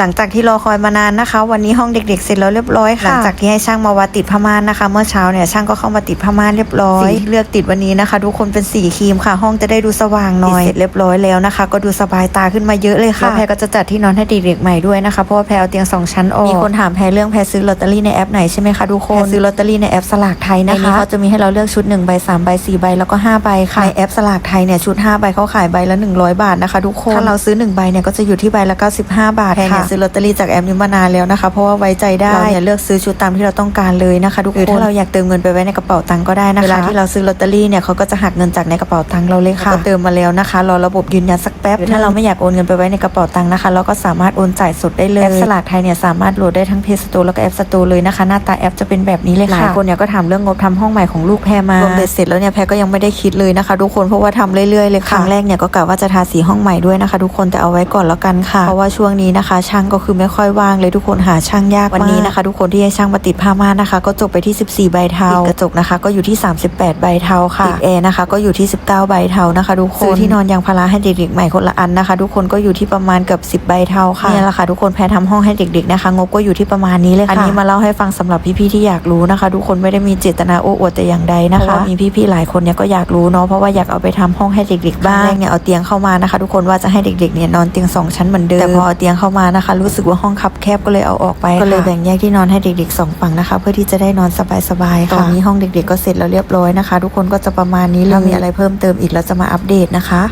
หลังจากที่รอคอยมานานนะคะ วันนี้ห้องเด็ก ๆ เสร็จแล้วเรียบร้อยค่ะหลังจากที่ให้ช่างมาวัดติดผ้าม่านนะคะ เมื่อเช้าเนี่ยช่างก็เข้ามาติดผ้าม่านเรียบร้อยสีที่เลือกติดวันนี้นะคะ ทุกคนเป็นสีครีมค่ะ ห้องจะได้ดูสว่างหน่อยติดเสร็จเรียบร้อยแล้วนะคะ ก็ดูสบายตาขึ้นมาเยอะเลยค่ะแล้วแพรก็จะจัดที่นอนให้เด็กๆใหม่ด้วยนะคะเพราะว่าแพรเอาเตียงสองชั้นออกมีคนถามแพรเรื่องแพรซื้อลอตเตอรี่ในแอปไหนใช่ไหมคะทุกคนแพรซื้อลอตเตอรี่ในแอปสลากไทยนะคะในนี้เขาจะมีให้เราเลือกชุด1ใบ3ใบ4ใบแล้วก็5ใบค่ะในแอปสลากไทยเนี่ยชุด5ใบเขาขายใบละ100 บาทนะคะ ทุกคนถ้าเราซื้อ1ใบเนี่ยก็จะอยู่ที่ใบละ95บาทค่ะซื้อลอตเตอรี่จากแอปนี้มานานแล้วนะคะ เพราะว่าไว้ใจได้เราเนี่ยเลือกซื้อชุดตามที่เราต้องการเลยนะคะทุกคนหรือถ้าเราอยากเติมเงินไปไว้ในกระเป๋าตังค์ก็ได้นะคะเวลาที่เราซื้อลอตเตอรี่เนี่ยเขาก็จะหักเงินจากในกระเป๋าตังค์เราเลยค่ะก็เติมมาแล้วนะคะรอระบบยืนยันสักแป๊บหรือถ้าเราไม่อยากโอนเงินไปไว้ในกระเป๋าตังค์นะคะ เราก็สามารถโอนจ่ายสดได้เลยแอปสลากไทยเนี่ยสามารถโหลดได้ทั้งเพจสโตร์แล้วก็แอปสโตร์เลยนะคะ หน้าตาแอปจะเป็นแบบนี้เลยค่ะหลายคนเนี่ยก็ถามเรื่องงบทำห้องใหม่ของลูกแพรมารวมเบ็ดเสร็จแล้วเนี่ยแพรก็ยังไม่ได้คิดเลยนะคะทุกคนเพราะว่าทำเรื่อยๆเลยค่ะครั้งแรกเนี่ยก็กะว่าจะทาสีห้องใหม่ด้วยนะคะ ทุกคนแต่เอาไว้ก่อนแล้วกันค่ะ เพราะว่าช่วงนี้นะคะช่างก็คือไม่ค่อยว่างเลยทุกคนหาช่างยากวันนี้นะคะ ทุกคนที่ให้ช่างมาติดผ้าม่านนะคะ ก็จบไปที่ 14 ใบเทาติดกระจกนะคะ ก็อยู่ที่ 38 ใบเทาค่ะติดแอร์นะคะ ก็อยู่ที่ 19 ใบเทานะคะทุกคนซื้อที่นอนยางพาราให้เด็กๆใหม่คนละอันนะคะ ทุกคนก็อยู่ที่ประมาณเกือบ10 ใบเทาค่ะนี่แหละค่ะทุกคนแพรทำห้องให้เด็กๆนะคะ งบก็อยู่ที่ประมาณนี้เลยค่ะอันนี้มาเล่าให้ฟังสำหรับพี่ๆที่อยากรู้นะคะ ทุกคนไม่ได้มีเจตนาโอ้อวดแต่อย่างใดนะคะเพราะว่ามีพี่ๆหลายคนเนี่ยก็อยากรู้เนาะเพราะว่าอยากเอาไปทำห้องให้เด็กๆบ้างแรกเนี่ยเอาเตียงเข้ามานะคะ ทุกคนว่าจะให้เด็กๆเนี่ยนอนเตียงสองชั้นเหมือนเดิมแต่พอเอาเตียงเข้ามานะคะ รู้สึกว่าห้องคับแคบก็เลยเอาออกไปก็เลยแบ่งแยกที่นอนให้เด็กๆสองฝั่งนะคะ เพื่อที่จะได้นอนสบายๆค่ะตอนนี้ห้องเด็กๆก็เสร็จแล้วเรียบร้อยนะคะ ทุกคนก็จะประมาณนี้เลยถ้ามีอะไรเพิ่มเติมอีกเราจะมาอัปเดตนะคะ